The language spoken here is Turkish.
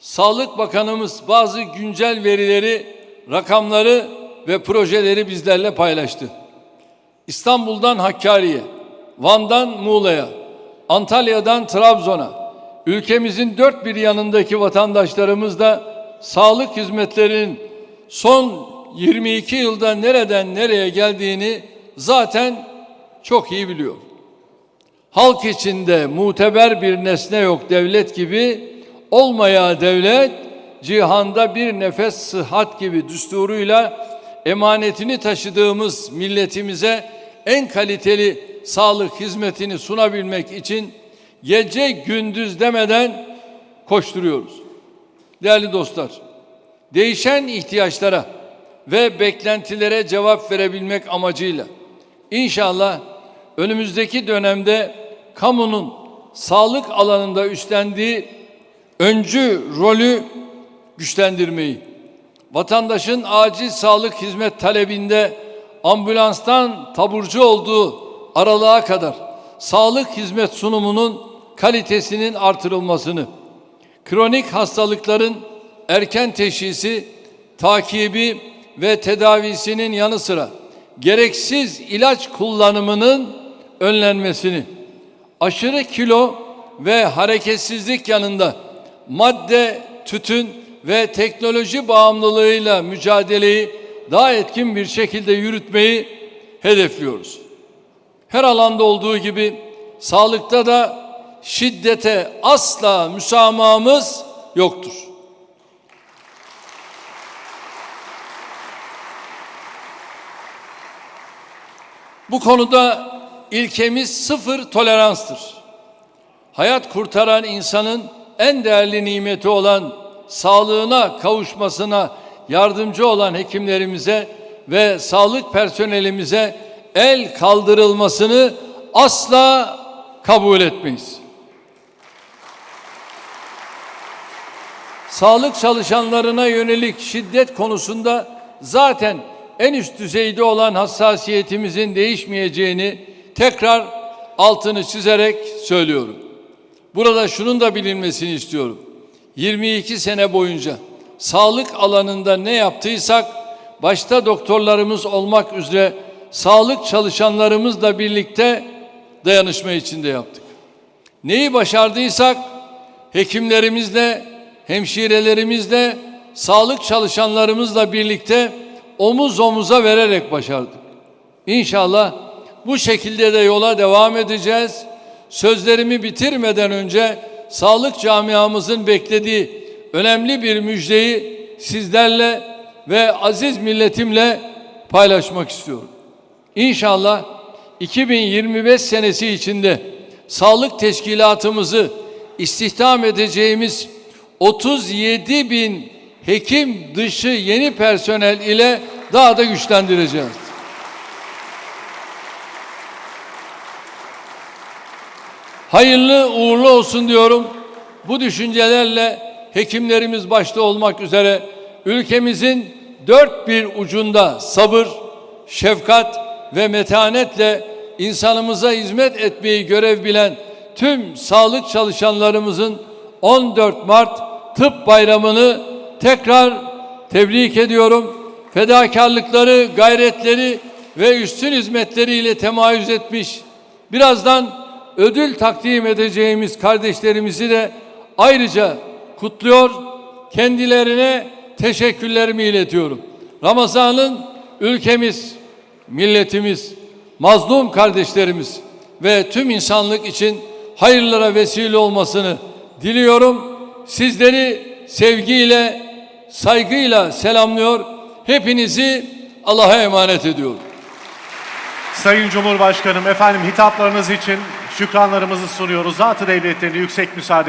Sağlık Bakanımız bazı güncel verileri, rakamları ve projeleri bizlerle paylaştı. İstanbul'dan Hakkari'ye, Van'dan Muğla'ya, Antalya'dan Trabzon'a, ülkemizin dört bir yanındaki vatandaşlarımız da sağlık hizmetlerinin son 22 yılda nereden nereye geldiğini zaten çok iyi biliyor. Halk içinde muteber bir nesne yok devlet gibi, olmaya devlet, cihanda bir nefes sıhhat gibi düsturuyla emanetini taşıdığımız milletimize en kaliteli sağlık hizmetini sunabilmek için gece gündüz demeden koşturuyoruz. Değerli dostlar, değişen ihtiyaçlara ve beklentilere cevap verebilmek amacıyla inşallah önümüzdeki dönemde kamunun sağlık alanında üstlendiği öncü rolü güçlendirmeyi, vatandaşın acil sağlık hizmet talebinde ambulanstan taburcu olduğu aralığa kadar sağlık hizmet sunumunun kalitesinin artırılmasını, kronik hastalıkların erken teşhisi, takibi ve tedavisinin yanı sıra gereksiz ilaç kullanımının önlenmesini, aşırı kilo ve hareketsizlik yanında madde, tütün ve teknoloji bağımlılığıyla mücadeleyi daha etkin bir şekilde yürütmeyi hedefliyoruz. Her alanda olduğu gibi sağlıkta da şiddete asla müsamahımız yoktur. Bu konuda ilkemiz sıfır toleranstır. Hayat kurtaran insanın en değerli nimeti olan sağlığına kavuşmasına yardımcı olan hekimlerimize ve sağlık personelimize el kaldırılmasını asla kabul etmeyiz. Sağlık çalışanlarına yönelik şiddet konusunda zaten en üst düzeyde olan hassasiyetimizin değişmeyeceğini tekrar altını çizerek söylüyorum. Burada şunun da bilinmesini istiyorum. 22 sene boyunca sağlık alanında ne yaptıysak başta doktorlarımız olmak üzere sağlık çalışanlarımızla birlikte dayanışma içinde yaptık. Neyi başardıysak hekimlerimizle, hemşirelerimizle, sağlık çalışanlarımızla birlikte omuz omuza vererek başardık. İnşallah bu şekilde de yola devam edeceğiz. Sözlerimi bitirmeden önce sağlık camiamızın beklediği önemli bir müjdeyi sizlerle ve aziz milletimle paylaşmak istiyorum. İnşallah 2025 senesi içinde sağlık teşkilatımızı istihdam edeceğimiz 37 bin hekim dışı yeni personel ile daha da güçlendireceğiz. Hayırlı uğurlu olsun diyorum. Bu düşüncelerle hekimlerimiz başta olmak üzere ülkemizin dört bir ucunda sabır, şefkat ve metanetle insanımıza hizmet etmeyi görev bilen tüm sağlık çalışanlarımızın 14 Mart Tıp Bayramı'nı tekrar tebrik ediyorum. Fedakarlıkları, gayretleri ve üstün hizmetleriyle temayüz etmiş. Birazdan ödül takdim edeceğimiz kardeşlerimizi de ayrıca kutluyor, kendilerine teşekkürlerimi iletiyorum. Ramazan'ın ülkemiz, milletimiz, mazlum kardeşlerimiz ve tüm insanlık için hayırlara vesile olmasını diliyorum. Sizleri sevgiyle, saygıyla selamlıyor. Hepinizi Allah'a emanet ediyorum. Sayın Cumhurbaşkanım efendim hitaplarınız için şükranlarımızı sunuyoruz. Zatı devletlerine yüksek müsaade